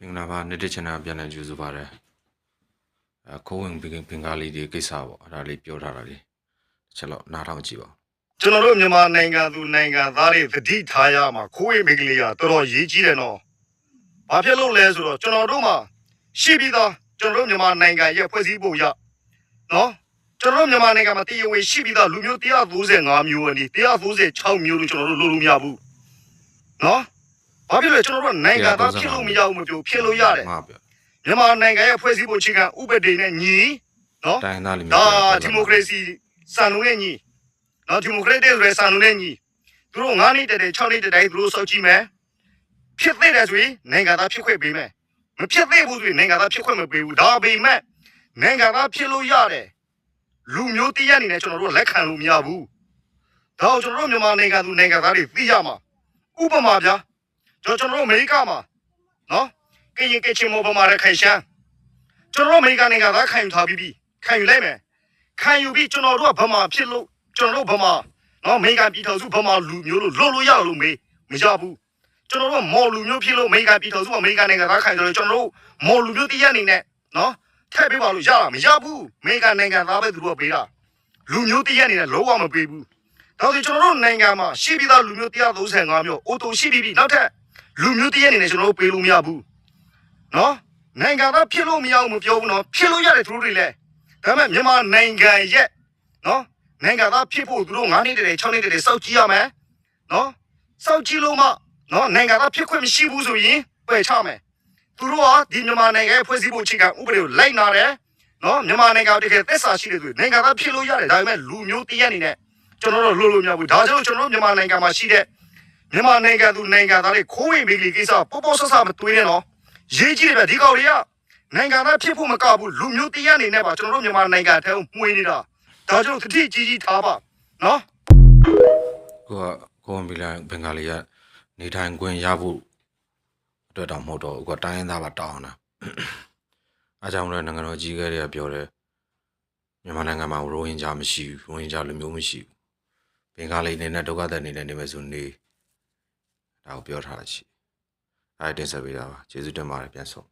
မင်္ဂလာပါနေ့တစ်ချန်နယ်ပြန်လည်ကြိုဆိုပါရစေအဲခိုးဝင်ဘင်ဘင်္ဂါလီတွေကိစ္စပေါ့အဲ့ဒါလေးပြောထားတာလေးတစ်ချက်တော့နားထောင်ကြည့်ပါဦးကျွန်တော်တို့မြန်မာနိုင်ငံသူနိုင်ငံသားတွေသတိထားရမှာခိုးဝေးမိကလေးကတော်တော်ရေးကြီးတယ်နော်။ဘာဖြစ်လို့လဲဆိုတော့ကျွန်တော်တို့မှာရှိပြီးသားကျွန်တော်တို့မြန်မာနိုင်ငံရဲ့ဖွဲ့စည်းပုံရနော်ကျွန်တော်တို့မြန်မာနိုင်ငံမှာတရားဝင်ရှိပြီးသားလူမျိုး135မျိုးအနည်း136မျိုးလို့ကျွန်တော်တို့လို့လို့မရဘူး။နော် ဘာဖြစ်လဲကျွန်တော်တို့နိုင်ငံသားဖြစ်လို့မရဘူးမပြောဖြစ်လို့ရတယ်မှာပြောမြန်မာနိုင်ငံရဲ့ဖွဲ့စည်းပုံအခြေခံဥပဒေနဲ့ညီနော်တိုင်းသားလေးဒါဒီမိုကရေစီစံနှုန်းနဲ့ညီနော်ဒီမိုကရက်တစ်ဆိုတဲ့စံနှုန်းနဲ့ညီသူတို့9နှစ်တည်း6နှစ်တည်းသူတို့စောက်ကြည့်မယ်ဖြစ်သေးတယ်ဆိုရင်နိုင်ငံသားဖြစ်ခွင့်ပေးမယ်မဖြစ်သေးဘူးဆိုရင်နိုင်ငံသားဖြစ်ခွင့်မပေးဘူးဒါပေမဲ့နိုင်ငံသားဖြစ်လို့ရတယ်လူမျိုးတည်းရအနေနဲ့ကျွန်တော်တို့လက်ခံလို့မရဘူးဒါကိုကျွန်တော်တို့မြန်မာနိုင်ငံသူနိုင်ငံသားတွေသိရမှာဥပမာ ဗျာကျွန်တော်တို့အမေရိကမှာနော်ကရင်ကချင်မောပမာရခိုင်ရှမ်းကျွန်တော်တို့အမေရိကန်နိုင်ငံသားခံယူထားပြီးပြီခံယူလိုက်မယ်ခံယူပြီးကျွန်တော်တို့ကဗမာဖြစ်လို့ကျွန်တော်တို့ဗမာနော်အမေရိကန်ပြည်ထောင်စုဗမာလူမျိုးလို့လို့လို့ရလို့မေးမရဘူးကျွန်တော်တို့မော်လူမျိုးဖြစ်လို့အမေရိကန်ပြည်ထောင်စုအမေရိကန်နိုင်ငံသားခံယူတယ်ကျွန်တော်တို့မော်လူမျိုးတည်းရအနေနဲ့နော်ထည့်ပေးပါလို့ရတာမရဘူးအမေရိကန်နိုင်ငံသားပဲသူတို့ကပေးတာလူမျိုးတည်းရအနေနဲ့လုံးဝမပေးဘူးဒါဆိုကျွန်တော်တို့နိုင်ငံမှာရှိပြီးသားလူမျိုး135မျိုးအိုတိုရှိပြီးပြီနောက်ထပ် လူမျိုးတည်းရအနေနဲ့ကျွန်တော်တို့ပေးလို့မရဘူးနော်နိုင်ငံသားဖြစ်လို့မရဘူးမပြောဘူးနော်ဖြစ်လို့ရတယ်သူတို့တွေလည်းဒါပေမဲ့မြန်မာနိုင်ငံရဲ့နော်နိုင်ငံသားဖြစ်ဖို့သူတို့9နှစ်တည်း6နှစ်တည်းစောက်ကြည့်ရမယ်နော်စောက်ကြည့်လို့မှနော်နိုင်ငံသားဖြစ်ခွင့်မရှိဘူးဆိုရင်ပယ်ချမယ်သူတို့ကဒီမြန်မာနိုင်ငံရဲ့ဖွဲ့စည်းပုံအခြေခံဥပဒေကိုလိုက်နာတယ်နော်မြန်မာနိုင်ငံတကယ်သက်စာရှိတယ်ဆိုရင်နိုင်ငံသားဖြစ်လို့ရတယ်ဒါပေမဲ့လူမျိုးတည်းရအနေနဲ့ကျွန်တော်တို့လို့လို့မရဘူးဒါကြောင့်ကျွန်တော်တို့မြန်မာနိုင်ငံမှာရှိတဲ့ မြန်မာနိုင်ငံသူနိုင်ငံသားတွေခိုးဝင်မိကလေးကိစ္စပေါ်ပေါ်ဆဆမတွေးနဲ့နော်ရေးကြည့်တယ်ဗျဒီကောင်တွေကနိုင်ငံသားဖြစ်ဖို့မကဘူးလူမျိုးတရားအနေနဲ့ပါကျွန်တော်တို့မြန်မာနိုင်ငံအထဲကိုမှွေနေတာဒါကြောင့်သတိကြီးကြီးထားပါနော်ကိုကခိုးဝင်ဘင်္ဂါဘင်္ဂါလီကနေထိုင်ခွင့်ရဖို့အတွက်တော့မဟုတ်တော့ဘူးကိုကတိုင်းရင်းသားပါတောင်းတာအားကြောင့်လည်းနိုင်ငံတော်အကြီးအကဲတွေကပြောတယ်မြန်မာနိုင်ငံမှာရိုဟင်ဂျာမရှိဘူးရိုဟင်ဂျာလူမျိုးမရှိဘူးဘင်္ဂါလီအနေနဲ့ဒုက္ခသည်အနေနဲ့နေမယ်ဆိုနေ ဒါကိုပြောထားတာရှိအဲ့ဒါတင်ဆက်ပေးတာပါကျေးဇူးတင်ပါတယ်ပြန်ဆုံး